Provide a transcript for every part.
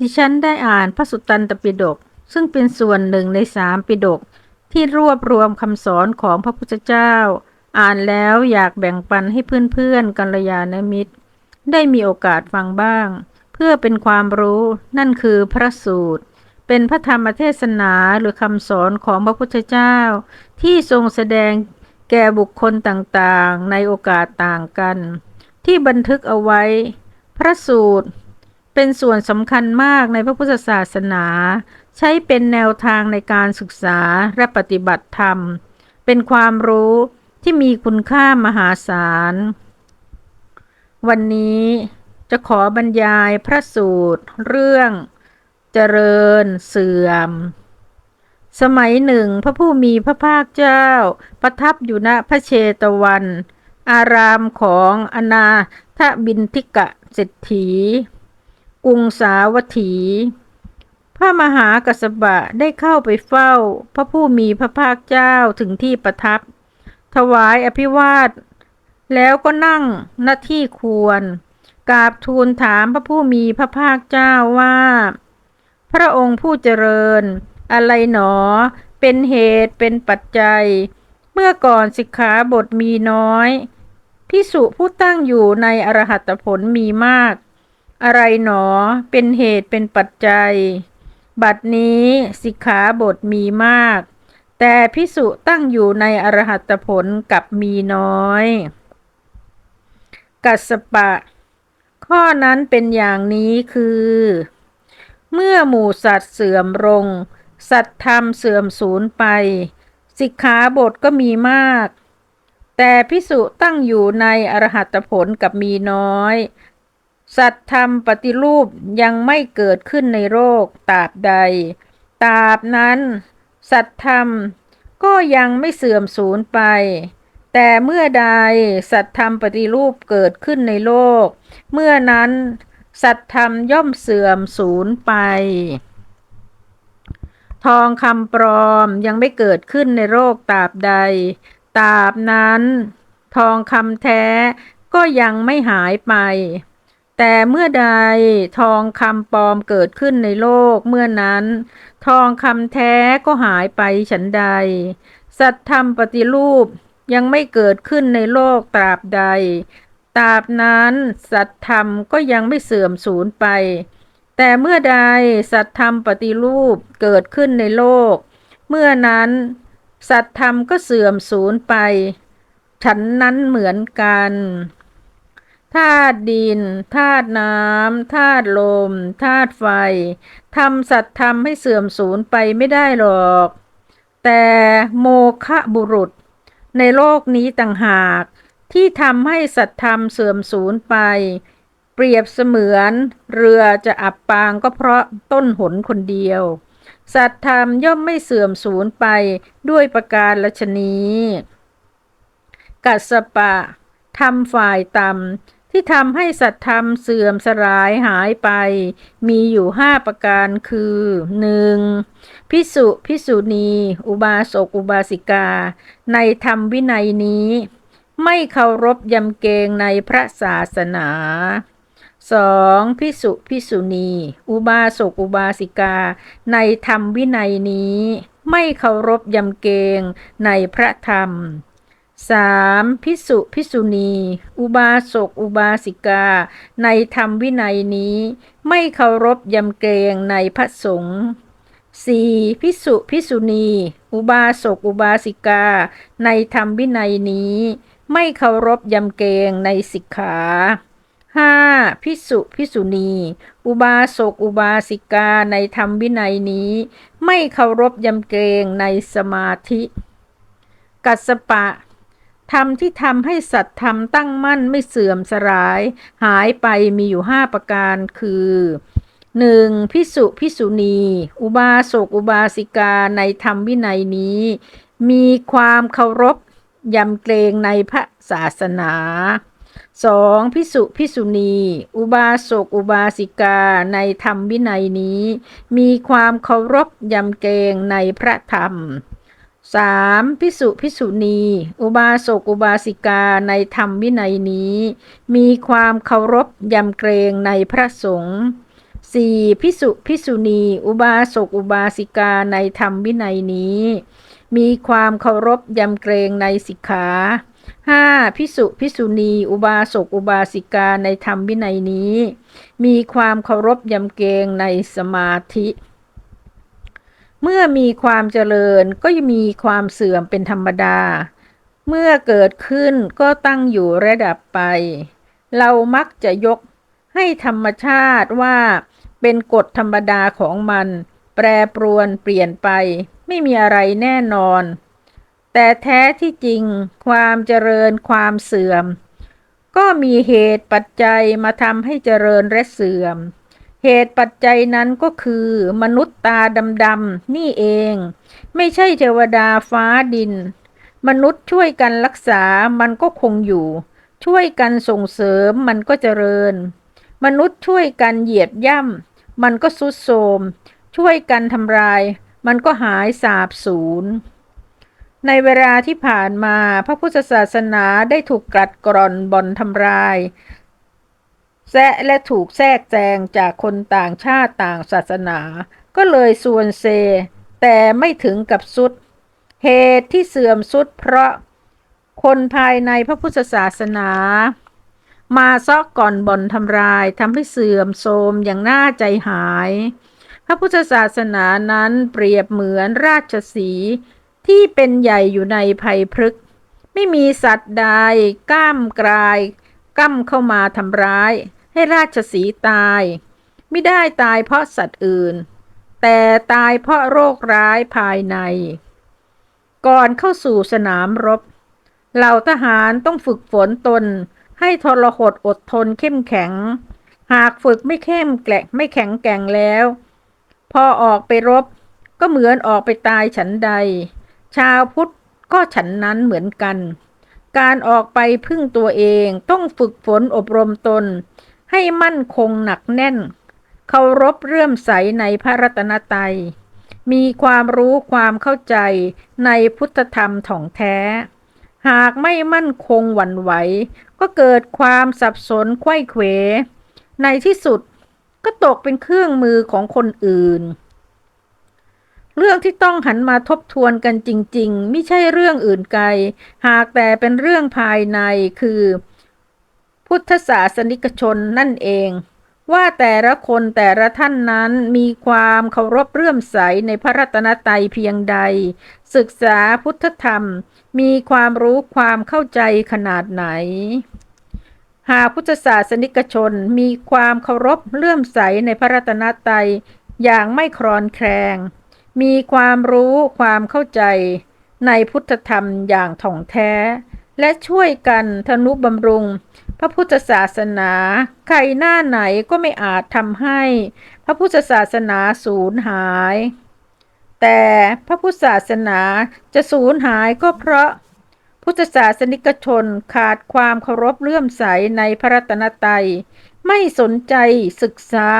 ดิฉันได้อ่านพระสุตตันตปิฎกซึ่งเป็นส่วนหนึ่งในสามปิฎกที่รวบรวมคำสอนของพระพุทธเจ้า อ่านแล้วอยากแบ่งปันให้เพื่อนๆกัลยาณมิตร ได้มีโอกาสฟังบ้าง เพื่อเป็นความรู้นั่นคือพระสูตร เป็นพระธรรมเทศนาหรือคำสอนของพระพุทธเจ้า ที่ทรงแสดงแก่บุคคลต่างๆ ในโอกาสต่างกัน ที่บันทึกเอาไว้ พระสูตร เป็นส่วนสำคัญมากในพระพุทธศาสนา ใช้เป็นแนวทางในการศึกษาและปฏิบัติธรรม เป็นความรู้ที่มีคุณค่ามหาศาล วันนี้จะขอบรรยายพระสูตร เรื่องเจริญเสื่อม สมัยหนึ่งพระผู้มีพระภาคเจ้า ประทับอยู่ณพระเชตวัน อารามของอนาถบินทิกะเศรษฐี รุงสาวัตถี พระมหากัสสปะได้เข้าไปเฝ้า พระผู้มีพระภาคเจ้าถึงที่ประทับ ถวายอภิวาท แล้วก็นั่งหน้าที่ควรกราบทูลถามพระผู้มีพระภาคเจ้าว่า พระองค์ผู้เจริญ อะไรหนอ เป็นเหตุเป็นปัจจัย เมื่อก่อนสิกขาบทมีน้อยพิสุผู้ตั้งอยู่ในอรหัตผลมีมาก อะไรหนอเป็นเหตุเป็นปัจจัย บัดนี้สิกขาบทมีมาก แต่พิสุตั้งอยู่ในอรหัตผลกับมีน้อย กัสปะ ข้อนั้นเป็นอย่างนี้คือ เมื่อหมู่สัตว์เสื่อมลงสัตธรรมเสื่อมสูญไป สิกขาบทก็มีมาก แต่พิสุตั้งอยู่ในอรหัตผลกับมีน้อย สัตธรรมปฏิรูปยังไม่เกิดขึ้นในโลกตราบใดตราบนั้น สัตธรรมก็ยังไม่เสื่อมสูญไป แต่เมื่อใดสัตธรรมปฏิรูปเกิดขึ้นในโลก เมื่อนั้น สัตธรรมย่อมเสื่อมสูญไป ทองคำปลอมยังไม่เกิดขึ้นในโลกตราบใดตราบนั้น ทองคำแท้ก็ยังไม่หายไป แต่เมื่อใดทองคำปลอมเกิดขึ้นในโลกเมื่อนั้น ทองคำแท้ก็หายไปฉันใด สัตธรรมปฏิรูปยังไม่เกิดขึ้นในโลกตราบใด ตราบนั้น สัตธรรมก็ยังไม่เสื่อมสูญไป แต่เมื่อใดสัตธรรมปฏิรูปเกิดขึ้นในโลก เมื่อนั้น สัตธรรมก็เสื่อมสูญไป ฉันนั้นเหมือนกัน ธาตุดินธาตุน้ำธาตุลมธาตุไฟทำสัตธรรมให้เสื่อมสูญไปไม่ได้หรอก แต่โมฆะบุรุษ ในโลกนี้ต่างหาก ที่ทำให้สัตธรรมเสื่อมสูญไป เปรียบเสมือน เรือจะอับปางก็เพราะต้นหนคนเดียว สัตธรรมย่อมไม่เสื่อมสูญไปด้วยประการลชนีกัสสปะทำฝ่ายต่ำ ที่ทำให้สัตธรรมเสื่อมสลายหายไป มีอยู่ห้าประการคือหนึ่งพิสุพิสุณี อุบาสกอุบาสิกา ในธรรมวินัยนี้ ไม่เคารพยำเกงในพระศาสนา 2. พิสุพิสุณี อุบาสกอุบาสิกา ในธรรมวินัยนี้ ไม่เคารพยำเกงในพระธรรม 3. พิสุพิสุณี อุบาสก อุบาสิกา ในธรรมวินัยนี้ ไม่เคารพยำเกรงในพระสงฆ์ 4. พิสุพิสุณี อุบาสก อุบาสิกา ในธรรมวินัยนี้ ไม่เคารพยำเกรงในสิกขา 5. พิสุพิสุณี อุบาสก อุบาสิกา ในธรรมวินัยนี้ ไม่เคารพยำเกรงในสมาธิ กัสสปะ ธรรมที่ทำให้สัตว์ธรรมตั้งมั่นไม่เสื่อมสลาย หายไปมีอยู่ห้าประการคือ 1. พิสุพิสุณี อุบาสกอุบาสิกาในธรรมวินัยนี้ มีความเคารพยำเกรงในพระศาสนา 2. พิสุพิสุณี อุบาสกอุบาสิกาในธรรมวินัยนี้ มีความเคารพยำเกรงในพระธรรม 3. พิสุพิสุณี อุบาสกอุบาสิกาในธรรมวินัยนี้ มีความเคารพยำเกรงในพระสงฆ์สี่พิสุพิสุณี อุบาสกอุบาสิกาในธรรมวินัยนี้ มีความเคารพยำเกรงในสิกขาห้าพิสุพิสุณี อุบาสกอุบาสิกาในธรรมวินัยนี้ มีความเคารพยำเกรงในสมาธิ เมื่อมีความเจริญก็ยมีความเสื่อมเป็นธรรมดา เมื่อเกิดขึ้นก็ตั้งอยู่ระดับไป เรามักจะยกให้ธรรมชาติว่าเป็นกฎธรรมดาของมัน แปรปรวนเปลี่ยนไป ไม่มีอะไรแน่นอน แต่แท้ที่จริง ความเจริญความเสื่อม ก็มีเหตุปัจจัยมาทำให้เจริญและเสื่อม เหตุปัจจัยนั้นก็คือ มนุษย์ตาดำๆนี่เอง ไม่ใช่เทวดาฟ้าดิน มนุษย์ช่วยกันรักษามันก็คงอยู่ ช่วยกันส่งเสริมมันก็เจริญ มนุษย์ช่วยกันเหยียบย่ำมันก็สุดโทมช่วยกันทำลาย มันก็หายสาบสูญในเวลาที่ผ่านมาพระพุทธศาสนาได้ถูกกัดกร่อนบ่อนทำลาย แซะและถูกแทรกแซงจากคนต่างชาติต่างศาสนา ก็เลยส่วนเซ แต่ไม่ถึงกับสุด เหตุที่เสื่อมสุดเพราะคนภายในพระพุทธศาสนา มาซอกก่อนบ่อนทำลายทำให้เสื่อมโทรมอย่างน่าใจหาย พระพุทธศาสนานั้นเปรียบเหมือนราชสีที่เป็นใหญ่อยู่ในภัยพฤกษ์ไม่มีสัตว์ใดกล้ามกลาย ก้ำเข้ามาทำร้าย ให้ราชสีตาย ไม่ได้ตายเพราะสัตว์อื่น แต่ตายเพราะโรคร้ายภายใน ก่อนเข้าสู่สนามรบ เหล่าทหารต้องฝึกฝนตน ให้ทรหดอดทนเข้มแข็ง หากฝึกไม่เข้มแกร่งไม่แข็งแกร่งแล้ว พอออกไปรบก็เหมือนออกไปตายฉันใด ชาวพุทธก็ฉันนั้นเหมือนกัน การออกไปพึ่งตัวเองต้องฝึกฝนอบรมตน ให้มั่นคงหนักแน่น เคารพเรื่อมใสในพระรัตนตรัย มีความรู้ความเข้าใจในพุทธธรรมถ่องแท้ หากไม่มั่นคงหวั่นไหว ก็เกิดความสับสนไข้เขว ในที่สุดก็ตกเป็นเครื่องมือของคนอื่น เรื่องที่ต้องหันมาทบทวนกันจริง ๆ ไม่ใช่เรื่องอื่นไกล หากแต่เป็นเรื่องภายในคือ พุทธศาสนิกชนนั่นเอง ว่าแต่ละคนแต่ละท่านนั้นมีความเคารพเรื่อมใสในพระรัตนตรัยเพียงใด ศึกษาพุทธธรรม มีความรู้ความเข้าใจขนาดไหน หากพุทธศาสนิกชนมีความเคารพเลื่อมใสในพระรัตนตรัยอย่างไม่คลอนแคลง มีความรู้ความเข้าใจในพุทธธรรมอย่างถ่องแท้ และช่วยกันทนุบำรุง พระพุทธศาสนา ใครหน้าไหนก็ไม่อาจทำให้ พระพุทธศาสนาสูญหาย แต่พระพุทธศาสนาจะสูญหายก็เพราะพุทธศาสนิกชนขาดความเคารพเลื่อมใสในพระรัตนตรัย ไม่สนใจศึกษา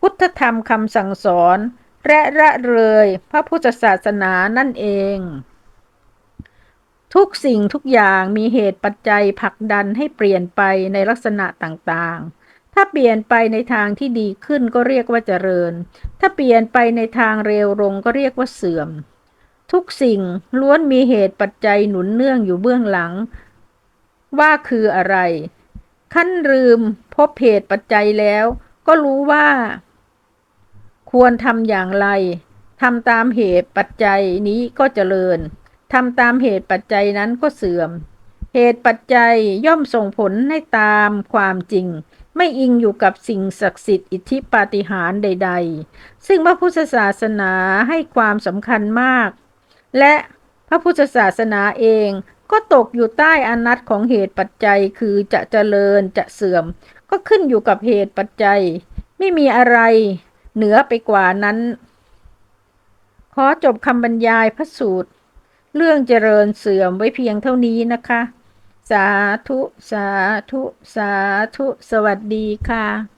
พุทธธรรมคำสั่งสอนและละเลยพระพุทธศาสนานั่นเอง ทุกสิ่งทุกอย่างมีเหตุปัจจัยผลักดันให้เปลี่ยนไปในลักษณะต่างๆ ถ้าเปลี่ยนไปในทางที่ดีขึ้นก็เรียกว่าเจริญ ถ้าเปลี่ยนไปในทางเร็วลงก็เรียกว่าเสื่อม ทุกสิ่งล้วนมีเหตุปัจจัยหนุนเนื่องอยู่เบื้องหลัง ว่าคืออะไร ขั้นลืมพบเหตุปัจจัยแล้ว ก็รู้ว่า ควรทำอย่างไรทำตามเหตุปัจจัยนี้ก็เจริญ ทำตามเหตุปัจจัยนั้นก็เสื่อม เหตุปัจจัยย่อมส่งผลให้ตามความจริง ไม่อิงอยู่กับสิ่งศักดิ์สิทธิ์อิทธิปาฏิหาริย์ใด ๆ ซึ่งพระพุทธศาสนาให้ความสำคัญมาก และพระพุทธศาสนาเองก็ตกอยู่ใต้อนัตของเหตุปัจจัยคือจะเจริญจะเสื่อม ก็ขึ้นอยู่กับเหตุปัจจัย ไม่มีอะไรเหนือไปกว่านั้น ขอจบคำบรรยายพระสูตร เรื่องเจริญเสื่อมไว้เพียงเท่านี้นะคะ สาธุ สาธุ สาธุ สวัสดีค่ะ